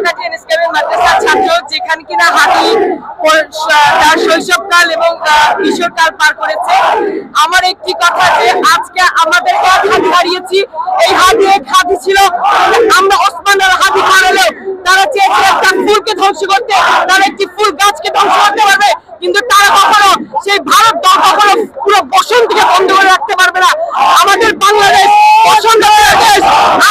ঝালকাঠি এনএসকেবি মাদ্রাসার ছাত্র, যেখানে কিনা হাতি তার শৈশবকাল এবং কিশোরকাল পার করেছে। আমার একটি কথা যে, আজকে আমাদের এক হাতি হারিয়েছি। এই হাতি এক হাতি ছিল। আমরা ওসমানের হাতি হারালেও তারা চেয়েছিল তার ফুলকে ধ্বংস করতে। তারা একটি ফুল গাছকে ধ্বংস করতে পারবে কিন্তু তারা কখনো সেই ভারত দল কখনো পুরো বসন্তকে বন্ধ করে রাখতে পারবে না আমাদের বাংলাদেশ বসন্ত দেশ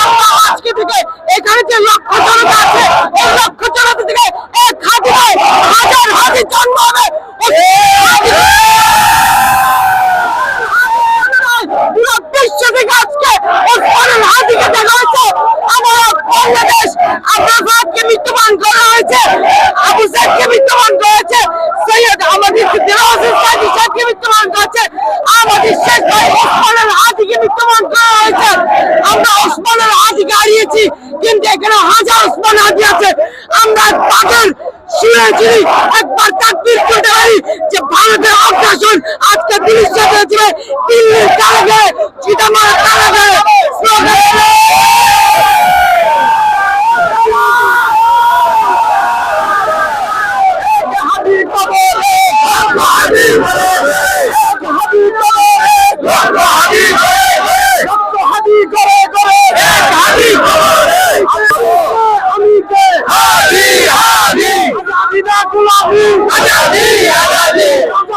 আমরা আজকে থেকে এখানে যে লক্ষ জনতা আছে এই লক্ষ জনতা থেকে এক হাতি নয় হাজার হাতি জন্ম হবে পুরো বিশ্ব থেকে আজকে ওসমানের হাতিকে দেখা হয়েছে আমার আপনার ভাবকে মৃত্যুবরণ করা হয়েছে, আবু সাহেবকে মৃত্যুবরণ করেছে সৈয়দ আমাদের দিলাওয়াসির সাহেব সাহেবকে মৃত্যুবরণ করা হয়েছে আমরা ওসমানের হাতিকে হারিয়েছি, কিন্তু এখানে হাজার ওসমান হাতি আছে। আমরা তাদের শুনেছি একবার তাকবির করতে পারি যে ভারতের অগ্রাসন আজকে দিল্লির সাথে হয়েছে দিল্লির কারাগারে I Abdullah, Abdullah, Abdullah, Abdullah, Abdullah, Abdullah, Abdullah,